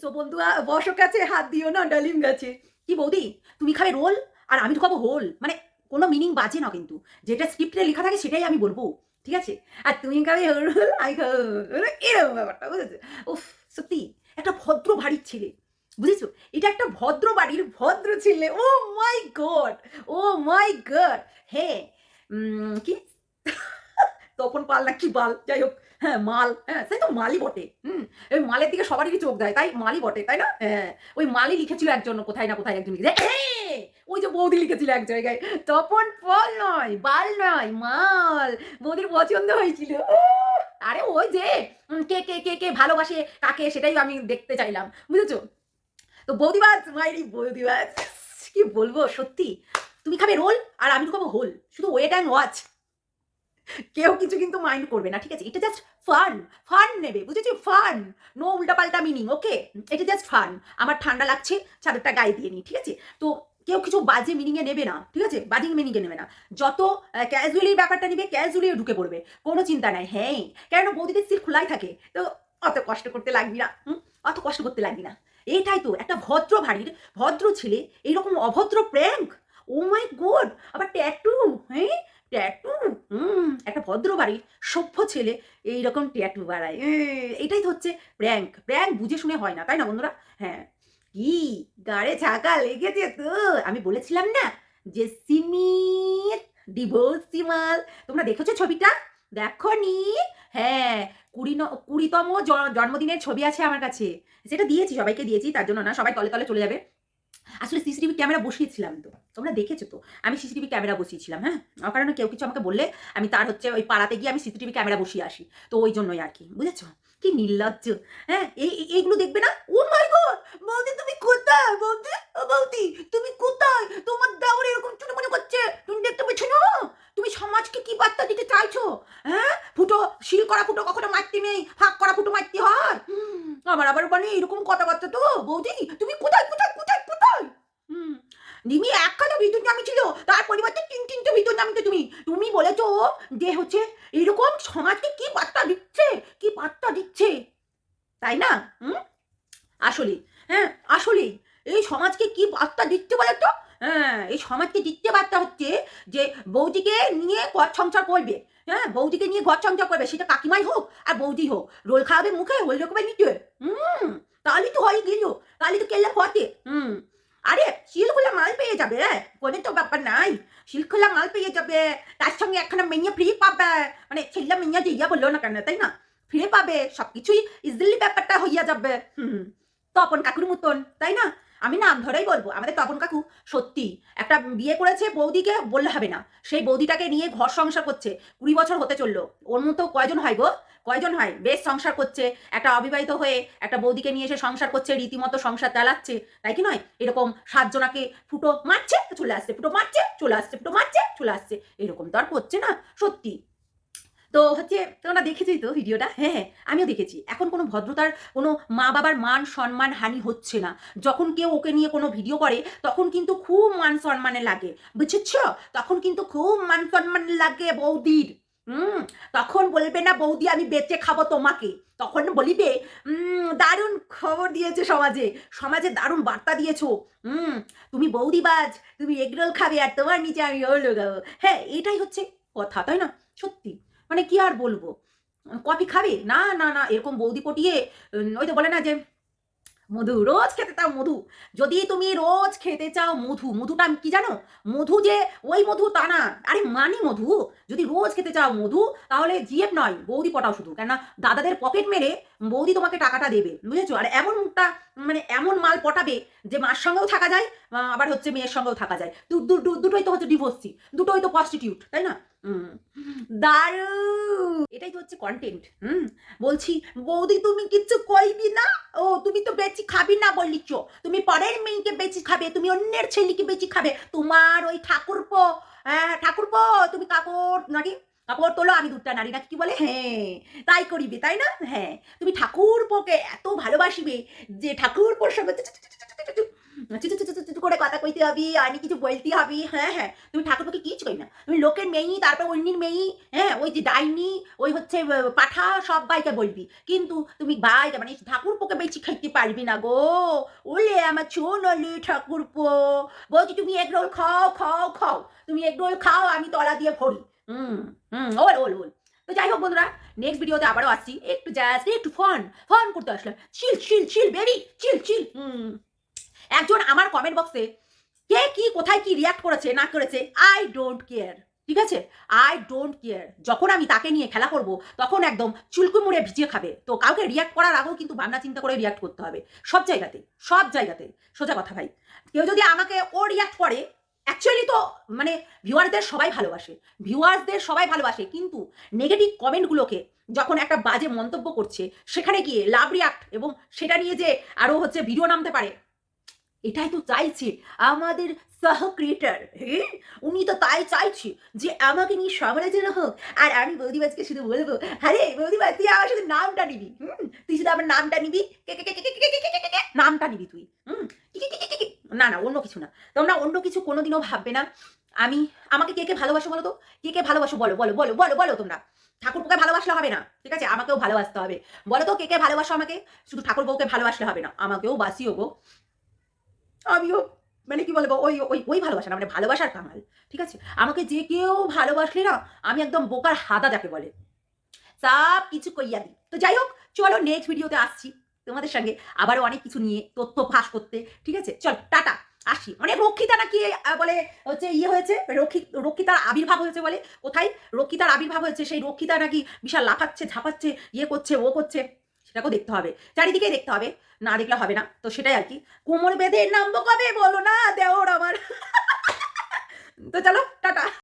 এসো বন্ধুয়া বসো কাছে হাত দিও না, ডালিম গাছে। কি বৌদি, তুমি খাবে রোল আর আমি খাব হোল। মানে কোনো মিনিং বাজে না কিন্তু। যেটা স্ক্রিপ্টে লেখা থাকে সেটাই আমি বলব, ঠিক আছে? আর তুমি খাবে রোল, আমি খাব এরকম ব্যাপারটা, বুঝেছ? উফ, সত্যি, একটা ভদ্র বাড়ির ছেলে, বুঝেছ? এটা একটা ভদ্র বাড়ির ভদ্র ছেলে। ও my god O my god হ্যাঁ কি? তখন পাল না কি বাল? যাই হোক হ্যাঁ মাল হ্যাঁ সেই তো মালই বটে, হুম? ওই মালের দিকে সবারই চোখ দেয় তাই মালই বটে, তাই না? হ্যাঁ ওই মালই লিখেছিল একজন, কোথায় না কোথায় একজন লিখেছে! ওই যে বৌদি লিখেছিল এক জায়গায়, তপন ফল নয়, বাল নয়, মাল। বৌদির পছন্দ হয়েছিল। আরে ওই যে কে কে কে কে ভালোবাসে কাকে, সেটাই আমি দেখতে চাইলাম, বুঝেছ? তো বৌদিবাজ, মাইরি বৌদিবাজ, কি বলব, সত্যি। তুমি খাবে রোল, আর আমি খাব হোল, শুধু ওয়েট অ্যান্ড ওয়াচ কেউ কিছু কিন্তু মাইন্ড করবে না, ঠিক আছে? এটা জাস্ট ফান ফান নেবে, বুঝেছি? ফান নো উল্টাপাল্টা মিনিং ওকে এটা জাস্ট ফান আমার ঠান্ডা লাগছে, চাদরটা গায়ে দিয়ে নিই, ঠিক আছে? তো কেউ কিছু বাজে মিনিংয়ে নেবে না, ঠিক আছে? বাজে মিনিংয়ে নেবে না। যত ক্যাজুয়ালি ব্যাপারটা নেবে ক্যাজুয়ালি ঢুকে পড়বে, কোনো চিন্তা নাই হ্যাঁ? কেন বৌদিদের সিট খোলাই থাকে, তো অত কষ্ট করতে লাগবি না? অত কষ্ট করতে লাগবি না। এইটাই তো, একটা ভদ্র ভারীর ভদ্র ছেলে এইরকম অভদ্র প্র্যাঙ্ক ও মাই গড আবার ট্যাটু হ্যাঁ? ট্যাটু, হুম একটা ভদ্র বাড়ির সভ্য ছেলে এইরকম ট্যাটু বাড়ায়। এটাই তো হচ্ছে প্র্যাঙ্ক প্র্যাঙ্ক বুঝে শুনে হয় না, তাই না বন্ধুরা? হ্যাঁ। কি গাড়ে ছাকা লেগেছে তো? আমি বলেছিলাম না যে সিমির ডিভোর্স সিমাল তোমরা দেখেছ ছবিটা? দেখো নি। হ্যাঁ কুড়ি ন, কুড়িতম জন্মদিনের ছবি আছে আমার কাছে। সেটা দিয়েছি, সবাইকে দিয়েছি, তার জন্য না, সবাই তলে তলে চলে যাবে। আসলে সিসিটিভি ক্যামেরা বসিয়েছিলাম তো, তোমরা দেখেছ তো, আমি সিসিটিভি ক্যামেরা বসিয়েছিলাম হ্যাঁ? কারণে কেউ কিছু আমাকে বললে আমি তার হচ্ছে ওই পাড়াতে গিয়ে আমি সিসিটিভি ক্যামেরা বসিয়ে আসি, তো ওই জন্যই আর কি, বুঝেছ? কি নির্লজ্জ হ্যাঁ? এই, এই- এইগুলো দেখবে না? ও মাই গড বৌদি, তুমি কোথায়? বৌদি, ও বৌদি, তুমি কোথায়? তোমার দাওয়ার এরকম চুনো মনে করছে। তুমি দেখতে পেছো না? তুমি সমাজকে কি বার্তা দিতে চাইছো? হ্যাঁ? ফুটো, শিল করা ফুটো কখনো মারতে নেই, ফাঁক করা ফুটো মারতে হয়। আমার আবার মানে এরকম কথাবার্তা তো, বৌদি, তুমি কোথায় কোথায় কোথায়? নিমি একখানা বিদ্যুৎ নামি ছিল তার পরিবর্তে তিন তিনটে বিদ্যুৎ নামিতে তুমি। তুমি বলেছ যে হচ্ছে এরকম সমাজকে কি বার্তা দিচ্ছে? কি বার্তা দিচ্ছে? তাই না? হুম? আসলে হ্যাঁ আসলে এই সমাজকে কি বার্তা দিচ্ছে বলে তো হ্যাঁ এই সমাজকে দিচ্ছে বার্তা হচ্ছে যে বৌদিকে নিয়ে ঘর সংসার করবে। হ্যাঁ বৌদিকে নিয়ে ঘর সংসার করবে। সেটা কাকিমাই হোক আর বৌদি হোক। রোল খাওয়াবে মুখে হোল রকমের নিতে হুম, তাহলে তো হয়ে গেল। তাহলে তো কেল্লা ফতে হুম আরে শিলখোলা মাল পেয়ে যাবে কোনো তো ব্যাপার নাই। শিলখোলা মাল পেয়ে যাবে। তার সঙ্গে একখানা মেয়ে ফ্রি পাবে। মানে ছেলে মেয়ে যে ইয়া বলল না কেন, তাই না? ফ্রি পাবে। সব কিছুই ইজিলি ব্যাপারটা হইয়া যাবে। হুম। আপন কাকুর মতন, তাই না? আমি নাম ধরেই বলব, আমাদের তপন কাকু সত্যি একটা বিয়ে করেছে বৌদিকে বললে হবে না। সেই বৌদিটাকে নিয়ে ঘর সংসার করছে, কুড়ি বছর হতে চলল। ওর মতো কয়জন হয় গো? কয়জন হয়? বেশ সংসার করছে, একটা অবিবাহিত হয়ে একটা বৌদিকে নিয়ে এসে সংসার করছে, রীতিমতো সংসার চালাচ্ছে। তাই কি নয়? এরকম সাতজনাকে ফুটো মারছে, চলে আসছে, ফুটো মারছে, চলে আসছে, ফুটো মারছে, চলে আসছে। এরকম তো আর করছে না, সত্যি। তো হচ্ছে তোমরা দেখেছি তো ভিডিওটা? হ্যাঁ হ্যাঁ আমিও দেখেছি। এখন কোনো ভদ্রতার কোনো মা বাবার মান সম্মান হানি হচ্ছে না। যখন কেউ ওকে নিয়ে কোনো ভিডিও করে তখন কিন্তু খুব মান সম্মানে লাগে। বুঝেছ? তখন কিন্তু খুব মান সম্মান লাগে বৌদির। হুম তখন বলবে না বৌদি আমি বেঁচে খাব তোমাকে। তখন বলিবে "উম, দারুণ খবর দিয়েছে সমাজে। সমাজে দারুণ বার্তা দিয়েছ। হুম তুমি বৌদিবাজ তুমি এগরোল খাবে আর তোমার নিচে আমি ওল গাবো হ্যাঁ এটাই হচ্ছে কথা তাই না? সত্যি। মানে কি আর বলব? কফি খাবে? না না না, এরকম বৌদি পটিয়ে ওই তো বলে না যে, মধু, রোজ খেতে চাও মধু? যদি তুমি রোজ খেতে চাও মধু, মধুটা কি জানো? মধু যে, ওই মধু তা না। আরে মানি মধু? যদি রোজ খেতে চাও মধু, তাহলে জিএফ নয়, বৌদি পটাও শুধু। কেননা দাদাদের পকেট মেরে বৌদি তোমাকে টাকাটা দেবে, বুঝেছ? আর এমনটা মানে এমন মাল পটাবে যে মার সঙ্গেও থাকা যায় আবার হচ্ছে মেয়ের সঙ্গেও থাকা যায়। দুটোই তো হচ্ছে ডিভোর্সি দুটোই তো প্রস্টিটিউট তাই না? দারুণ! এটাই তো হচ্ছে কন্টেন্ট হুম। বলছি, বৌদি তুমি কিচ্ছু কইবি না? ও, তুমি তো বেশি খাবি না বলিছ। তুমি পরের মেয়েকে বেশি খাবে, তুমি অন্যের ছেলেকে বেশি খাবে। তোমার ওই ঠাকুরপো হ্যাঁ ঠাকুরপো, তুমি কাপড় নাকি কাপড় তোলো, আমি দুধটা নারী নাকি কি বলে? হ্যাঁ তাই করিবে, তাই না? হ্যাঁ তুমি ঠাকুরপোকে এত ভালোবাসিবে যে ঠাকুরপোর সঙ্গে করে কথা কইতে হবে আর কিছু বলতে হবে হ্যাঁ হ্যাঁ তুমি ঠাকুরকে কিছু কই না তুমি লোকের মেয়ে তারপর অন্যের মেয়ে হ্যাঁ ওই যে ডাইনি ওই হচ্ছে পাঠা সব বাইকে বলবি কিন্তু তুমি বাইকে মানে ঠাকুরপোকে বেশি খাইতে পারবি না গো ওলে আমার ছোনলে ঠাকুরপো বলছি তুমি এগ রোল খাও খাও খাও তুমি এগ রোল খাও আমি তলা দিয়ে ভরি হুম হুম ওল ওল ওল তো যাই হোক বন্ধুরা নেক্সট ভিডিওতে আবারও আসছি একটু জাস্ট একটু ফান ফান করতে আসলাম চিল চিল চিল বেবি চিল চিল হুম একজন আমার কমেন্ট বক্সে কে কি, কোথায় কি রিয়াক্ট করেছে, না করেছে আই ডোন্ট কেয়ার ঠিক আছে? আই ডোন্ট কেয়ার যখন আমি তাকে নিয়ে খেলা করব, তখন একদম চুলকু মুড়ে ভিজিয়ে খাবে। তো কাউকে রিয়াক্ট করার আগেও কিন্তু ভাবনা চিন্তা করে রিয়াক্ট করতে হবে। সব জায়গাতে সব জায়গাতে। সোজা কথা ভাই। কেউ যদি আমাকে ও রিয়াক্ট করে অ্যাকচুয়ালি তো মানে ভিউয়ারদের সবাই ভালোবাসে। ভিউয়ার্সদের সবাই ভালোবাসে, কিন্তু নেগেটিভ কমেন্টগুলোকে যখন একটা বাজে মন্তব্য করছে, সেখানে গিয়ে লাভ রিয়াক্ট এবং সেটা নিয়ে যে আরও হচ্ছে ভিডিও নামতে পারে এটাই তো চাইছে আমাদের সহ ক্রিয়েটার হ্যাঁ উনি তো তাই চাইছে যে আমাকে নিয়ে সমালোচনা হোক আর আমি বৌদিবাজকে শুধু বলব আরে বৌদিবাজ তুই আমার শুধু নামটা নিবি হুম তুই শুধু আমার নামটা নিবি নামটা নিবি তুই হুম না না অন্য কিছু না তোমরা অন্য কিছু কোনোদিনও ভাববে না আমি আমাকে কে কে ভালোবাসো বলো তো কে কে ভালোবাসো বলো বলো বলো বলো বলো তোমরা ঠাকুর বউকে ভালোবাসলে হবে না ঠিক আছে আমাকেও ভালোবাসতে হবে বলো তো কে কে ভালোবাসো আমাকে শুধু ঠাকুর বউকে ভালোবাসলে হবে না আমাকেও বাসিও গো আমিও মানে কি বলব, ওই ওই ওই ভালোবাসা না মানে ভালোবাসার কামাল ঠিক আছে? আমাকে যে কেউ ভালোবাসলে না, আমি একদম বোকার হাদা যাকে বলে। সব কিছু কইয়া দিই। তো যাই হোক, চলো নেক্সট ভিডিওতে আসছি তোমাদের সঙ্গে। আবারও অনেক কিছু নিয়ে, তথ্য ফাঁস করতে, ঠিক আছে? চল, টাটা, আসি। অনেক রক্ষিতা নাকি বলে হচ্ছে ইয়ে হয়েছে রক্ষিত রক্ষিতার আবির্ভাব হয়েছে বলে। কোথায়? রক্ষিতার আবির্ভাব হয়েছে, সেই রক্ষিতা নাকি বিশাল লাফাচ্ছে, ঝাপাচ্ছে ইয়ে করছে, ও করছে। সেটাকেও দেখতে হবে। চারিদিকে দেখতে হবে, না দেখলে হবে না। তো সেটাই আর কি। কোমর বেঁধে নামবো কবে? বলো না, দেওর আমার। তো চলো, টাটা।